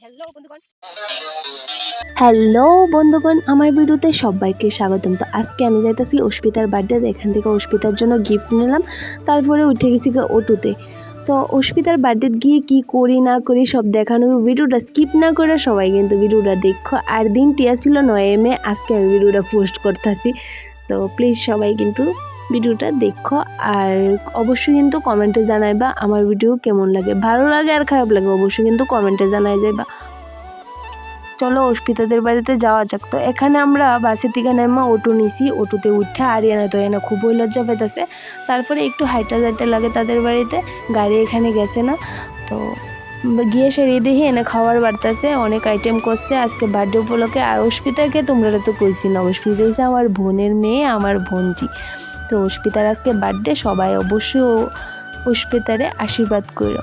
Hello বন্ধুগণ. Hello আমার ভিডিওতে সবাইকে স্বাগতম। তো আজকে আমি যাইতেছি অস্পিতার বার্থডে এখান থেকে অস্পিতার জন্য গিফট নিলাম। তারপরে উঠে গেছি অটোতে। তো অস্পিতার বার্থডে গিয়ে কি করি না করি সব দেখানো ভিডিওটা স্কিপ না করে সবাই কিন্তু ভিডিওটা দেখো। আর দিনটি আসছিল নয় মে আজকে আমি ভিডিওটা পোস্ট করতেছি। তো প্লিজ সবাই কিন্তু ভিডিওটা দেখো আর অবশ্যই কিন্তু কমেন্টে জানাইবা আমার ভিডিও কেমন লাগে। ভালো লাগে আর খারাপ লাগে, অবশ্যই কিন্তু কমেন্টে জানাই যাইবা। চলো অস্পিতাদের বাড়িতে যাওয়া যাক। তো এখানে আমরা বাসের থেকে নেমা অটো নিছি। অটোতে উঠে আরিয়ানা তো এনা খুবই লজ্জা পেতেছে। তারপরে একটু হাইটা যাইতে লাগে তাদের বাড়িতে। গাড়ি এখানে গেছে না। তো গিয়ে সে রেডি হয়ে এনে খাওয়ার বাড়তেছে। অনেক আইটেম করছে। আজকে বার্থডে উপলক্ষে আর অস্পিতাকে তোমরা তো কইছি না। অস্পিতা আমার বোনের মেয়ে, আমার বোনজি তো অস্পিতার আজকে বার্থডে সবাই অবশ্যই অস্পিতারে আশীর্বাদ করো।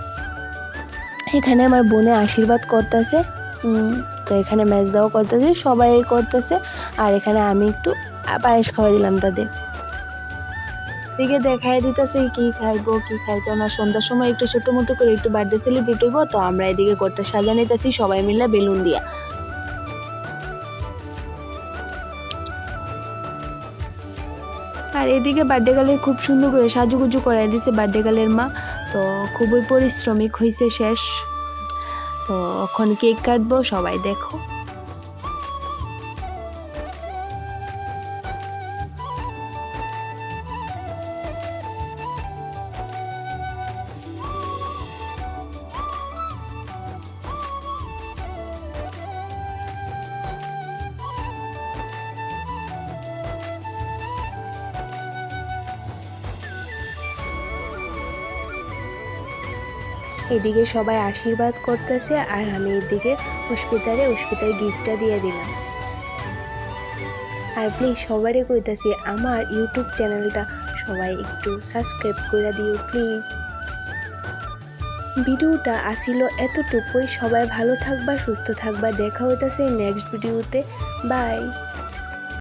এখানে আমার বোনে আশীর্বাদ করতেছে তো এখানে ম্যাচ দেওয়া করতেছে, সবাই করতেছে, আর এখানে আমি একটু পায়েস খাওয়া দিলাম তাদের। দিকে দেখাই দিতেছে কি খাইবো, কি খাইতো না, সন্ধ্যার সময় একটু ছোট মতো করে একটু বার্থডে সেলিব্রেট হইব, তো আমরা এদিকে ঘরটা সাজা নিতেছি, সবাই মিলে বেলুন দিয়া। আর এদিকে বার্থডে গালে খুব সুন্দর করে সাজুগুজু করাই দিছে বার্থডে গালের মা। তো খুবই পরিশ্রমিক হয়েছে শেষ। তো এখন কেক কাটবো, সবাই দেখো। এদিকে সবাই আশীর্বাদ করতেছে আর আমি এদিকে হসপিটালে হসপিটালে গিফটটা দিয়ে দিলাম। আর প্লিজ সবারই কইতাছি, আমার ইউটিউব চ্যানেলটা সবাই একটু সাবস্ক্রাইব করে দিও প্লিজ ভিডিওটা আসিল এতটুকুই। সবাই ভালো থাকবা, সুস্থ থাকবা। দেখা হইতাছে নেক্সট ভিডিওতে বাই